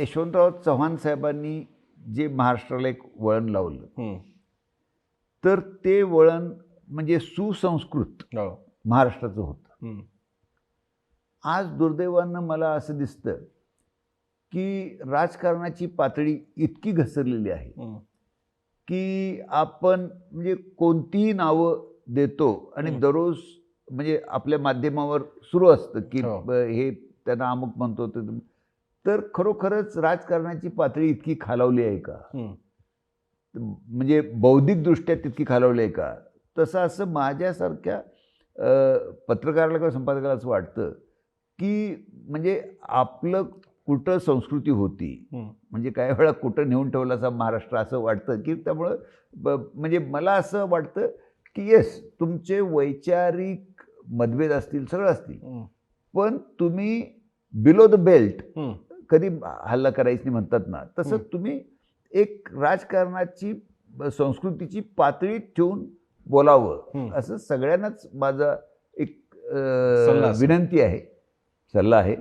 यशवंतराव चव्हाण साहेबांनी जे महाराष्ट्राला एक वळण लावलं. तर ते वळण म्हणजे सुसंस्कृत हो. महाराष्ट्राचं होतं. आज दुर्दैवानं मला असं दिसतं की राजकारणाची पातळी इतकी घसरलेली आहे. की आपण म्हणजे कोणतीही नावं देतो आणि. दररोज म्हणजे आपल्या माध्यमावर सुरू असतं की हो. हे त्यांना अमुक म्हणतो ते तर खरोखरच राजकारणाची पातळी इतकी खालावली आहे का. म्हणजे बौद्धिकदृष्ट्या तितकी खालावली आहे का तसं असं माझ्यासारख्या पत्रकाराला किंवा संपादकाला असं वाटतं की म्हणजे आपलं कुठं संस्कृती होती. म्हणजे काही वेळा कुठं नेऊन ठेवलं असं महाराष्ट्र असं वाटतं की त्यामुळं म्हणजे मला असं वाटतं की येस तुमचे वैचारिक मतभेद असतील सगळं असतील. पण तुम्ही बिलो द बेल्ट. कधी हल्ला करायची नाही म्हणतात ना तसं. तुम्ही एक राजकारणाची संस्कृतीची पातळी ठेवून बोलावं. असं सगळ्यांनाच माझा एक. विनंती आहे सल्ला आहे